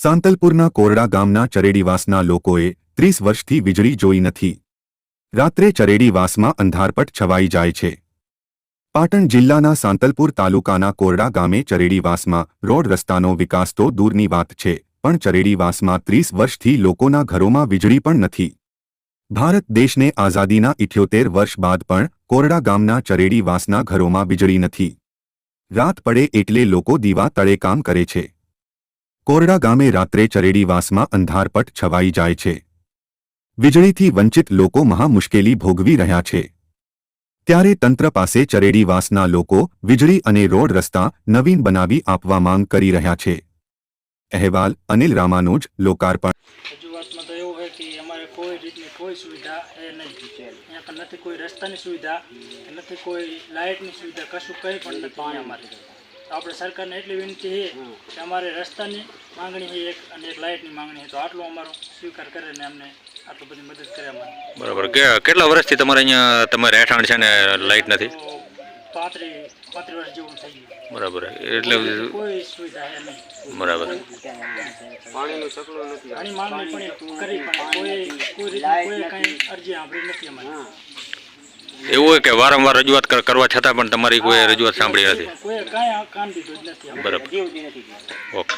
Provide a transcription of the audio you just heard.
સાંતલપુરના કોરડા ગામના ચરેડીવાસના લોકોએ ત્રીસ વર્ષથી વીજળી જોઈ નથી. રાત્રે ચરેડીવાસમાં અંધારપટ છવાઈ જાય છે. પાટણ જિલ્લાના સાંતલપુર તાલુકાના કોરડા ગામે ચરેડીવાસમાં રોડ રસ્તાનો વિકાસ તો દૂરની વાત છે, પણ ચરેડીવાસમાં ત્રીસ વર્ષથી લોકોના ઘરોમાં વીજળી પણ નથી. ભારત દેશને આઝાદીના ઇઠ્યોતેર વર્ષ બાદ પણ કોરડા ગામના ચરેડીવાસના ઘરોમાં વીજળી નથી. રાત પડે એટલે લોકો દીવા તળે કામ કરે છે. કોરડા ગામે રાત્રે ચરેડીવાસમાં અંધારપટ છવાઈ જાય છે. વીજળીથી વંચિત લોકો મહા મુશ્કેલી ભોગવી રહ્યા છે. ત્યારે તંત્ર પાસે ચરેડીવાસના લોકો વીજળી અને રોડ રસ્તા નવીન બનાવી આપવા માંગ કરી રહ્યા છે. અહેવાલ અનિલ રામાનુજ, લોકાર્પણ. નથી કોઈ રસ્તાની સુવિધા, નથી કોઈ લાઇટની સુવિધા, કશું કંઈ પણ નથી અમારે. આપણે સરકારને એટલી વિનંતી છે કે અમારે રસ્તાની માંગણી છે એક અને એક લાઇટની માંગણી છે. તો આટલો અમારો સ્વીકાર કરે ને અમને આટલું બધી મદદ કરે અમારે બરાબર. કેટલા વર્ષથી તમારે અહીંયા તમારે રહેઠાણ છે ને લાઇટ નથી? તો પાંત્રીસ પાંત્રીસ વર્ષ જેવું થઈ ગયું. બરાબર. એટલે કોઈ સુવિધા નહીં. બરાબર. ઘણી માંગણી પણ કરી પણ કોઈ કોઈ રીતે કોઈ કંઈ અરજી આપણી નથી અમારે. એવું હોય કે વારંવાર રજૂઆત કરવા છતાં પણ તમારી કોઈ રજૂઆત સાંભળી નથી. બરાબર. ઓકે.